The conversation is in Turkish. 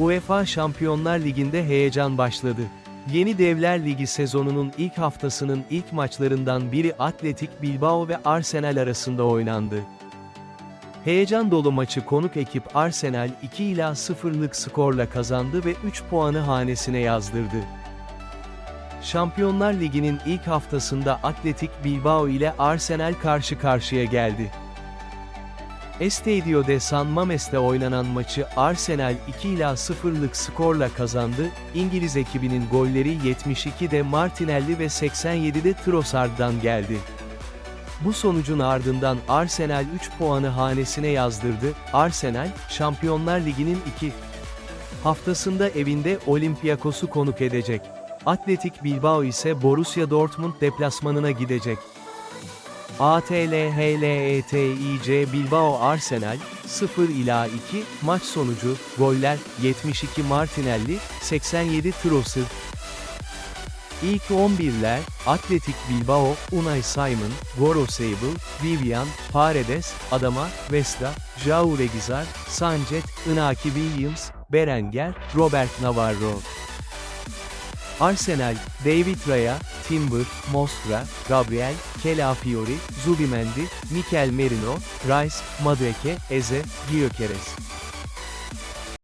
UEFA Şampiyonlar Ligi'nde heyecan başladı. Yeni Devler Ligi sezonunun ilk haftasının ilk maçlarından biri Atletik Bilbao ve Arsenal arasında oynandı. Heyecan dolu maçı konuk ekip Arsenal 2 ila 0'lık skorla kazandı ve 3 puanı hanesine yazdırdı. Şampiyonlar Ligi'nin ilk haftasında Atletik Bilbao ile Arsenal karşı karşıya geldi. Estadio de San Mames'te oynanan maçı Arsenal 2 ila 0'lık skorla kazandı. İngiliz ekibinin golleri 72'de Martinelli ve 87'de Trossard'dan geldi. Bu sonucun ardından Arsenal 3 puanı hanesine yazdırdı. Arsenal, Şampiyonlar Ligi'nin 2 haftasında evinde Olympiakos'u konuk edecek. Atletik Bilbao ise Borussia Dortmund deplasmanına gidecek. ATLHLETİC Bilbao Arsenal 0 ila 2 maç sonucu goller 72 Martinelli 87 Trossard İlk 11'ler Atletik Bilbao, Unai Simon, Goro Sable, Vivian, Paredes, Adama, Vesta, João Regizar, Sancet, Inaki Williams, Berenguer, Robert Navarro. Arsenal, David Raya, Timber, Mostra, Gabriel, Calafiori, Zubimendi, Mikel Merino, Rice, Madueke, Eze, Gyökeres.